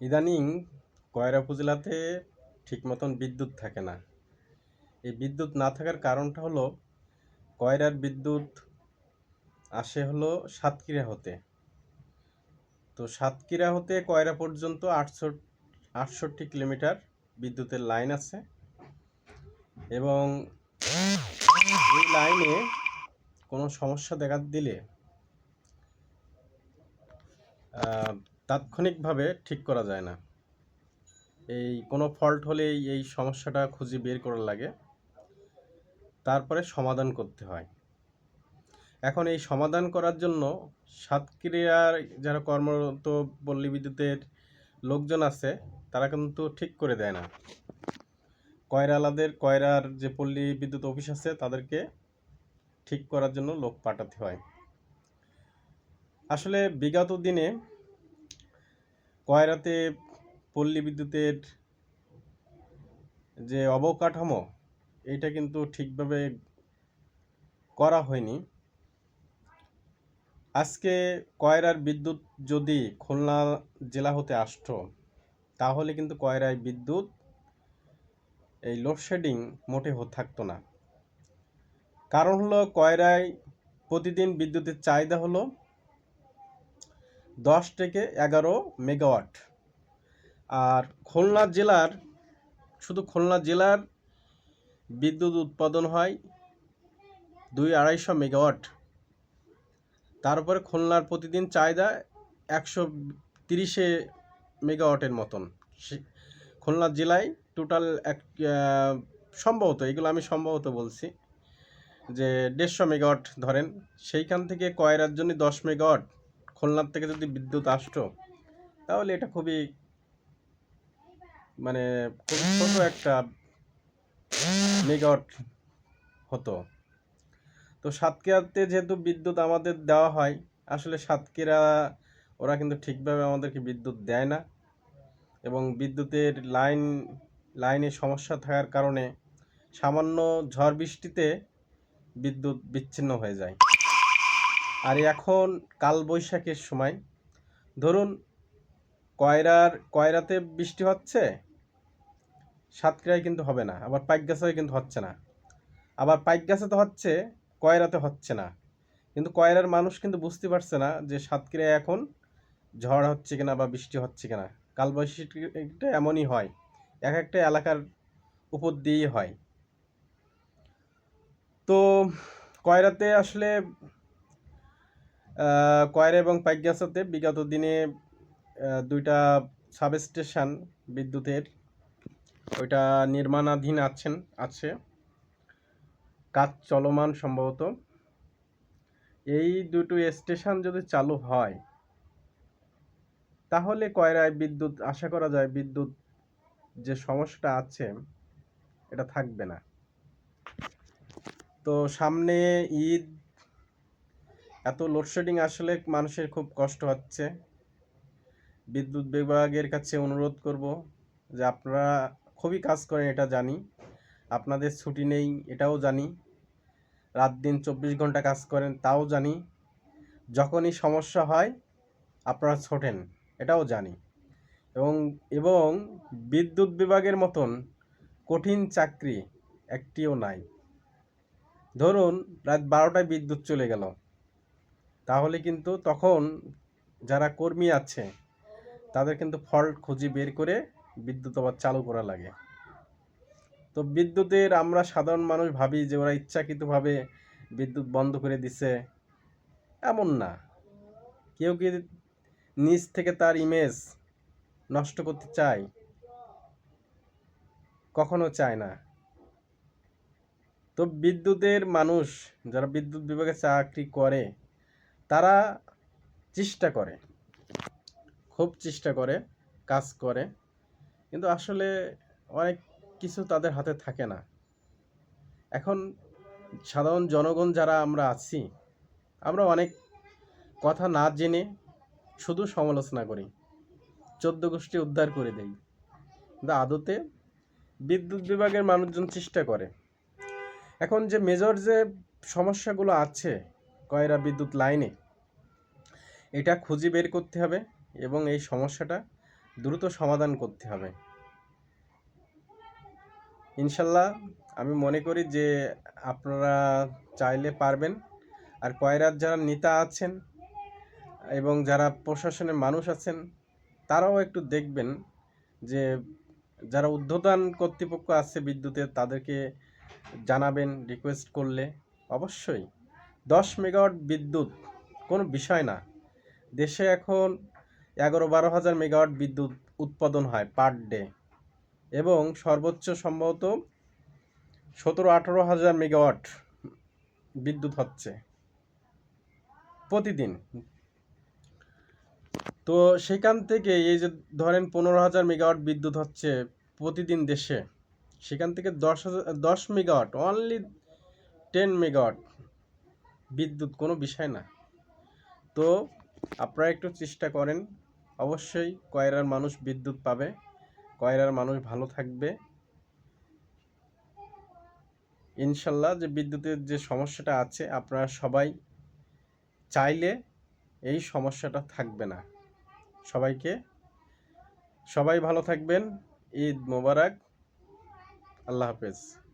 ইদানিং কয়রা উপজেলাতে ঠিক মতন বিদ্যুৎ থাকে না। এই বিদ্যুৎ না থাকার কারণটা হলো, কয়রার বিদ্যুৎ আসে হলো সাতক্ষীরা হতে। তো সাতক্ষীরা হতে কয়রা পর্যন্ত আটশো আটষট্টি কিলোমিটার বিদ্যুতের লাইন আছে এবং এই লাইনে কোনো সমস্যা দেখা দিলে তাৎক্ষণিকভাবে ঠিক করা যায় না। এই কোনো ফল্ট হলেই এই সমস্যাটা খুঁজে বের করা লাগে। তারপরে সমাধান করতে হয়। এখন এই সমাধান করার জন্য সাতক্রিয়ার যারা কর্মরত পল্লী বিদ্যুতের লোকজন আছে, তারা কিন্তু ঠিক করে দেয় না। কয়রালাদের, কয়রার যে পল্লী বিদ্যুৎ অফিস আছে, তাদেরকে ঠিক করার জন্য লোক পাঠাতে হয়। আসলে বিগত দিনে কয়রাতে পল্লী বিদ্যুতের যে অবকাঠামো, এটা কিন্তু ঠিকভাবে করা হয়নি। আজকে কয়রার বিদ্যুৎ যদি খুলনা জেলা হতে আসতো, তাহলে কিন্তু কয়রায় বিদ্যুৎ এই লোডশেডিং মোটে থাকতো না। কারণ হলো কয়রায় প্রতিদিন বিদ্যুতের চাহিদা হলো দশ থেকে এগারো মেগাওয়াট। আর খুলনা জেলার, শুধু খুলনা জেলার বিদ্যুৎ উৎপাদন হয় দুই আড়াইশো মেগাওয়াট। তারপরে খুলনার প্রতিদিন চাহিদা একশো তিরিশে মেগাওয়াটের মতন। খুলনা জেলায় টোটাল এক সম্ভবত, এগুলো আমি সম্ভবত বলছি, যে দেড়শো মেগাওয়াট ধরেন, সেইখান থেকে কয়রার জন্য দশ মেগাওয়াট খুলনার থেকে যদি বিদ্যুৎ আসতো, তাহলে এটা খুবই মানে খুব ছোট একটা মেগাওয়াট হতো। তো সাতক্ষীরাতে যেহেতু বিদ্যুৎ আমাদের দেওয়া হয়, আসলে সাতক্ষীরা ওরা কিন্তু ঠিকভাবে আমাদেরকে বিদ্যুৎ দেয় না এবং বিদ্যুতের লাইন, লাইনে সমস্যা থাকার কারণে সামান্য ঝড় বৃষ্টিতে বিদ্যুৎ বিচ্ছিন্ন হয়ে যায়। আর এখন কাল বৈশাখের সময়। ধরুন, কয়রার, কয়রাতে বৃষ্টি হচ্ছে? সাতক্ষীরায় কিন্তু হবে না, আবার পাইকগাছায় কিন্তু হচ্ছে না। আবার পাইকগাছে তো হচ্ছে, কয়রাতে হচ্ছে না। কিন্তু কয়রার মানুষ কিন্তু বুঝতে পারছে না যে সাতক্রিয়ায় এখন ঝড় হচ্ছে কিনা বা বৃষ্টি হচ্ছে কিনা। কালবৈশাখীটা এমনই হয়, এক একটা এলাকার উপর দিয়েই হয়। তো কয়রাতে আসলে কয়রা এবং পাইকগাছাতে বিগত দিনে দুইটা সাবস্টেশন বিদ্যুতের ওইটা নির্মাণাধীন আছেন, আছে। কাজ চলমান সম্ভবত। এই দুটো স্টেশন যদি চালু হয়, তাহলে কয়রায় বিদ্যুৎ, আশা করা যায় বিদ্যুৎ যে সমস্যাটা আছে, এটা থাকবে না। তো সামনে ঈদ এত লোডশেডিং আসলে মানুষের খুব কষ্ট হচ্ছে। বিদ্যুৎ বিভাগের কাছে অনুরোধ করব যে আপনারা খুবই কাজ করেন, এটা জানি। আপনাদের ছুটি নেই, এটাও জানি। রাত দিন চব্বিশ ঘণ্টা কাজ করেন, তাও জানি। যখনই সমস্যা হয়, আপনারা ছোটেন, এটাও জানি। এবং এবং বিদ্যুৎ বিভাগের মতন কঠিন চাকরি একটিও নাই। ধরুন, রাত বারোটায় বিদ্যুৎ চলে গেল। তাহলে কিন্তু তখন যারা কর্মী আছে, তাদের কিন্তু ফল্ট খুঁজে বের করে বিদ্যুৎ আবার চালু করা লাগে। তো বিদ্যুতের আমরা সাধারণ মানুষ ভাবি যে ওরা ইচ্ছাকৃতভাবে বিদ্যুৎ বন্ধ করে দিছে। এমন না। কেউ কি নিজ থেকে তার ইমেজ নষ্ট করতে চায়? কখনো চায় না। তো বিদ্যুতের মানুষ যারা বিদ্যুৎ বিভাগে চাকরি করে তারা চেষ্টা করে, খুব চেষ্টা করে, কাজ করে। কিন্তু আসলে অনেক কিছু তাদের হাতে থাকে না। এখন সাধারণ জনগণ যারা আমরা আছি, আমরা অনেক কথা না জেনে শুধু সমালোচনা করি, চোদ্দ গোষ্ঠী উদ্ধার করে দেই। কিন্তু আদতে বিদ্যুৎ বিভাগের মানুষজন চেষ্টা করে। এখন যে মেজর যে সমস্যাগুলো আছে, কয়রা বিদ্যুৎ লাইনে এটা খুঁজে বের করতে হবে এবং এই সমস্যাটা দ্রুত সমাধান করতে হবে। ইনশাল্লাহ আমি মনে করি যে আপনারা চাইলে পারবেন। আর কয়রার যারা নেতা আছেন এবং যারা প্রশাসনের মানুষ আছেন, তারাও একটু দেখবেন যে যারা ঊর্ধ্বতন কর্তৃপক্ষ আছে বিদ্যুতের তাদেরকে জানাবেন, রিকোয়েস্ট করলে অবশ্যই। দশ মেগাওয়াট বিদ্যুৎ কোনো বিষয় না। দেশে এখন এগারো বারো হাজার মেগাওয়াট বিদ্যুৎ উৎপাদন হয় পার ডে এবং সর্বোচ্চ সম্ভবত সতেরো আঠেরো হাজার মেগাওয়াট বিদ্যুৎ হচ্ছে প্রতিদিন। তো সেখান থেকে এই যে ধরেন পনেরো হাজার মেগাওয়াট বিদ্যুৎ হচ্ছে প্রতিদিন দেশে, সেখান থেকে দশ হাজার, দশ মেগাওয়াট অনলি টেন মেগাওয়াট বিদ্যুৎ কোনো বিষয় না। তো আপনারা একটু চেষ্টা করেন। অবশ্যই কয়রার মানুষ বিদ্যুৎ পাবে, কয়রার মানুষ ভালো থাকবে। ইনশাল্লাহ যে বিদ্যুতের যে সমস্যাটা আছে, আপনারা সবাই চাইলে এই সমস্যাটা থাকবে না। সবাইকে, সবাই ভালো থাকবেন। ঈদ মোবারক। আল্লাহ হাফেজ।